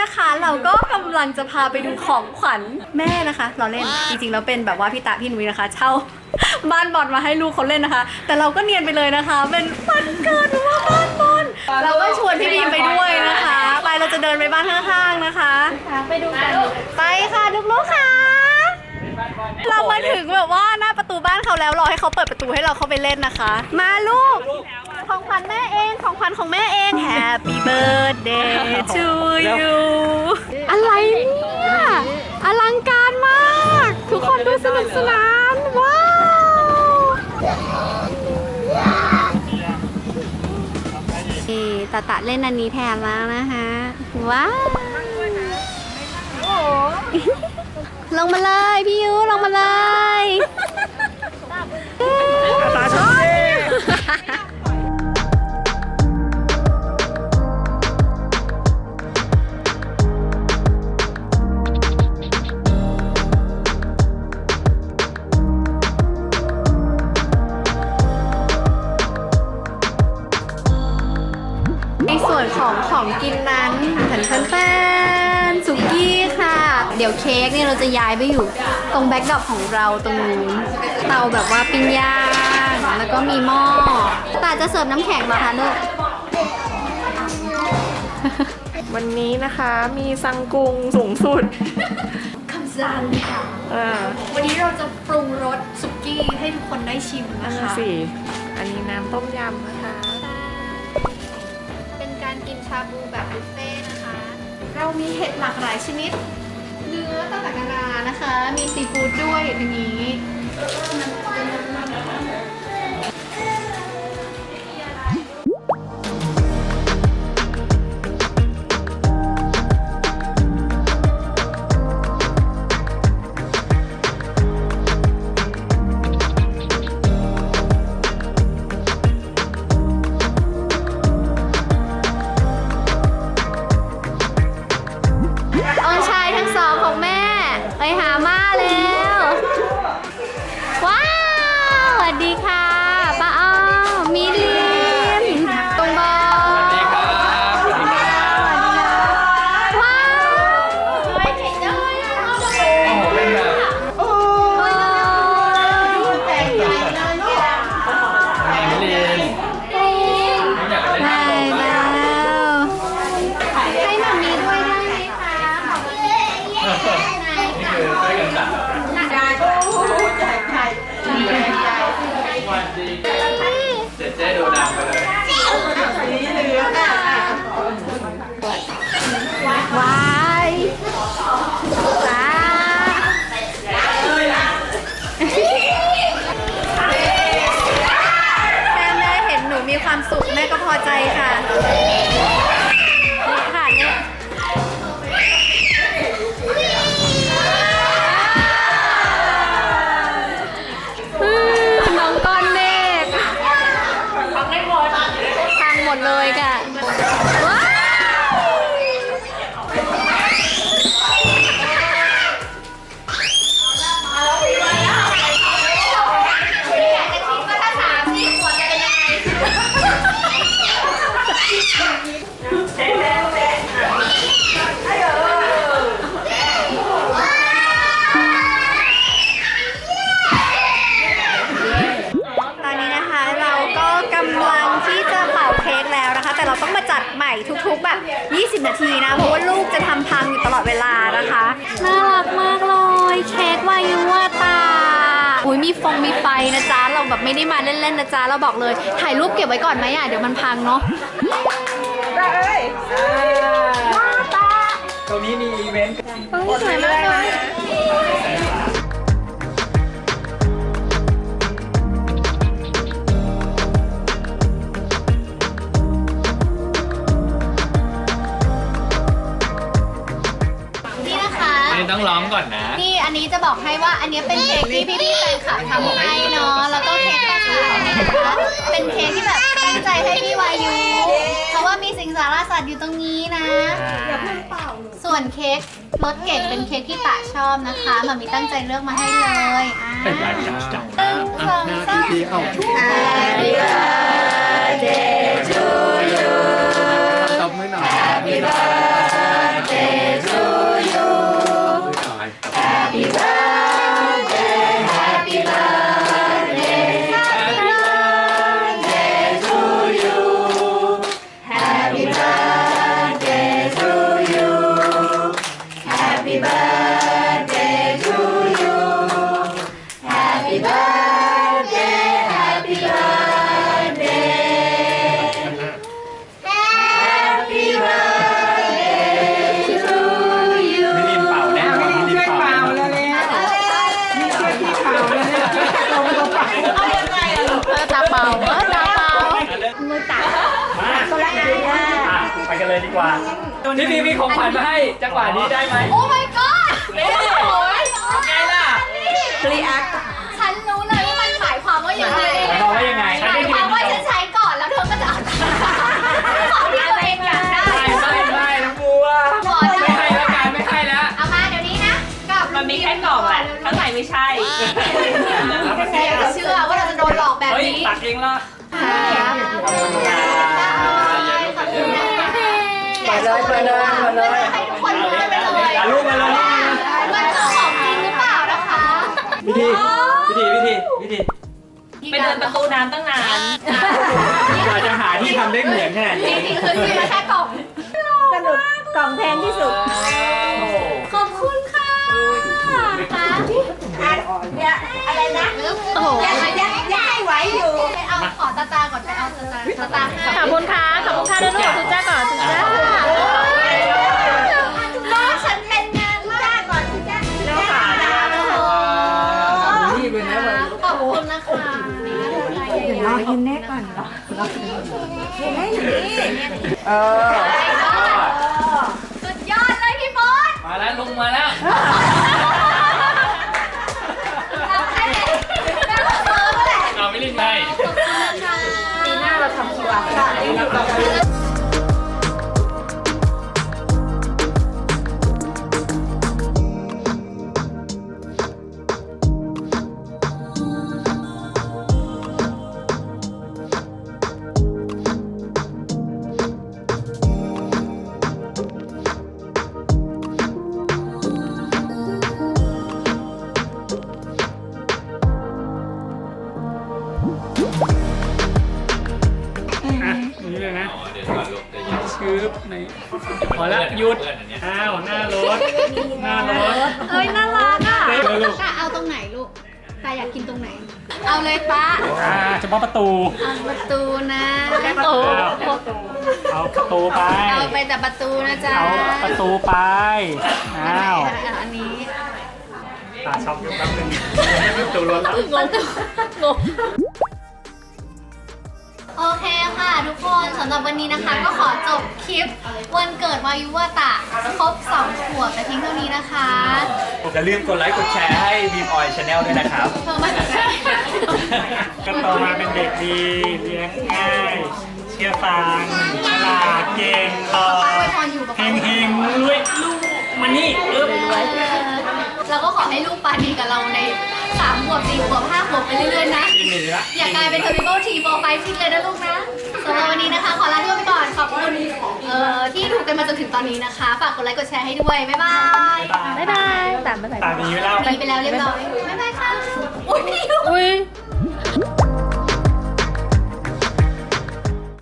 นะคะ เราก็กำลังจะพาไปดูของขวัญแม่นะคะ เราเล่นจริงๆแล้วเป็นแบบว่าพี่ตาพี่นุ้ยนะคะ เช่า บ้านบอลมาให้ลูกเขาเล่นนะคะ แต่เราก็เนียนไปเลยนะคะ เป็นวันเกิดหรือว่าบ้านบอลเราก็ชวนพี่บีมไปด้วยนะคะไปเราจะเดินไปบ้านข้างๆนะคะ ไปดูกันไปค่ะลูกๆค่ะ เรามาถึงแบบว่าหน้าประตูบ้านเขาแล้วรอให้เขาเปิดประตูให้เราเข้าไปเล่นนะคะ มาลูก ของขวัญแม่เอง ของขวัญของแม่เอง Happy birthday to you อะไรเนี่ย อลังการมาก ทุกคนดูสนุกสนาน ว้าว นี่ตาตะเล่นอันนี้แทนแล้วนะคะ ว้าว ลงมาเลยพี่ยูลงมา วนของของกินนั้นแผ่นแป้นสุกี้ค่ะ เดี๋ยวเค้กเนี่ยเราจะย้ายไปอยู่ตรงแบ็กดรอปของเราตรงนู้นเตาแบบว่าปิ้งย่างแล้วก็มีหม้อตาจะเสิร์ฟน้ำแข็งเหรอคะลูกวันนี้นะคะมีซังกุงสูงสุดคำซังค่ะอ่าวันนี้เราจะปรุงรสสุกี้ให้ทุกคนได้ชิมนั่นะนคะสิอันนี้น้ำต้มยำนะคะเป็น กินชาบูแบบบุฟเฟ่นะคะ เรามีเห็ดหลากหลายชนิด เนื้อต่างๆนานานะคะ มีซีฟู้ดด้วยอย่างนี้ นี่คือช่วยกันจัดวันดีเจ๊เจ๊ดูดังไปเลยวาย เลยค่ะ แล้วนะคะ แต่เราต้องมาจัดใหม่ทุกๆแบบ 20 นาทีนะ เพราะว่าลูกจะทำพังอยู่ตลอดเวลานะคะ น่ารักมากเลย เค้กวายุวาตาอุ้ยมีฟงมีไฟนะจ๊ะ เราแบบไม่ได้มาเล่นๆนะจ๊ะ เราบอกเลย ถ่ายรูปเก็บไว้ก่อนไหมอะ เดี๋ยวมันพังเนาะตรงนี้มีอีเวนต์ สวยมากเลย ต้องร้องก่อนนะ นี่อันนี้จะบอกให้ว่าอันนี้เป็นเค้กที่พี่ๆแฟนคลับทำให้เนาะแล้วก็เค้กปลาขาวเนี่ยนะคะเป็นเค้กที่แบบตั้งใจให้พี่วายุเพราะว่ามีสิงสารสัตว์อยู่ตรงนี้นะ ส่วนเค้กรสเก่งเป็นเค้กที่ตะชอบนะคะหมามีตั้งใจเลือกมาให้เลยอ่า เป็นไรกันจังหนึ่งสองสาม Happy birthday มือไปเลยดีกว่านี่มีของขวัญมาให้จังหวะนี้ได้ไหมโอ้ my god โอ้ยไงล่ะ รีแอค ฮ้ยนี้ตักเองละครับขอบคุณค่ะขอบคุณค่ะเปิดเลยเปิดเลยเปิดเลยให้ทุกคนรู้กันไปเลยเอาลูกมาเลยมันคือของจริงหรือเปล่านะคะวิธีวิธีวิธีวิธีไปเดินประตูน้ำตั้งนานกว่าจะหาที่ทำได้เหมือนขนาดจนี้ริงๆคือซื้อมาแค่กล่องสนุกกล่องแพงที่สุดโอ้โหขอบคุณค่ะ ค่ะเนี่ยอะไรนะโอ้โหยังยังยังให้ไหวอยู่ไปเอาขอตาตาก่อนไปเอาตาตาตาตาให้ขอบคุณค่ะขอบคุณค่ะด้วยลูกทุจ้าก่อนทุจ้าน้องฉันเป็นงานมากก่อนที่จะเจ้าขานะนี่เป็นนะมันขอบคุณนะคะเดี๋ยวรอยืนแน่ก่อนเออสุ หยุดอ้าวหน้ารถหน้ารถ เอ้ยน่ารักอะเออลูก ตาเอาตรงไหนลูกตาอยากกินตรงไหน เอาเลยป้าอ่าเฉพาะประตูเอาประตูนะโอ้เอาประตูไป เอาไปแต่ประตูนะจ๊ะเอาประตูไปอ้าวเอาอันนี้ตาช็อกอยู่แป๊บนึงประตูรถแล้วประตูงง โอเคค่ะทุกคนสำหรับวันนี้นะคะ ก็ขอจบคลิปวันเกิดวายุวตะครบ2ขวบแต่เพียงเท่านี้นะคะอย่าลืมกดไลค์กดแชร์ให้บีมออยชาแนลด้วยนะครับเธอมาจากไหนก็โตมาเป็นเด็กดีเลี้ยงง่ายเชื่อฟังฉลาดเก่งหล่อป้าอวยพรอยู่กับเฮงเฮงรวยลูกมานี่อึ๊บ เราก็ขอให้ลูกปาดีกับเราใน3ขวบ4ขวบ5ขวบไปเรื่อยๆนะกินหนีละอย่ากลายเป็น Terrible T 4 5 6เลยนะลูกนะสำหรับวันนี้นะคะขอลาทุกคนไปก่อนขอบคุณเอ่อที่ถูกกันมาจนถึงตอนนี้นะคะ ฝากกดไลค์กดแชร์ให้ด้วย บ๊ายบายบ๊ายบายตามไปไหนตามีไว้แล้ว มีไปแล้วเรียบร้อยบ๊ายบายค่ะ อุ้ยพี่ลูก อุ้ย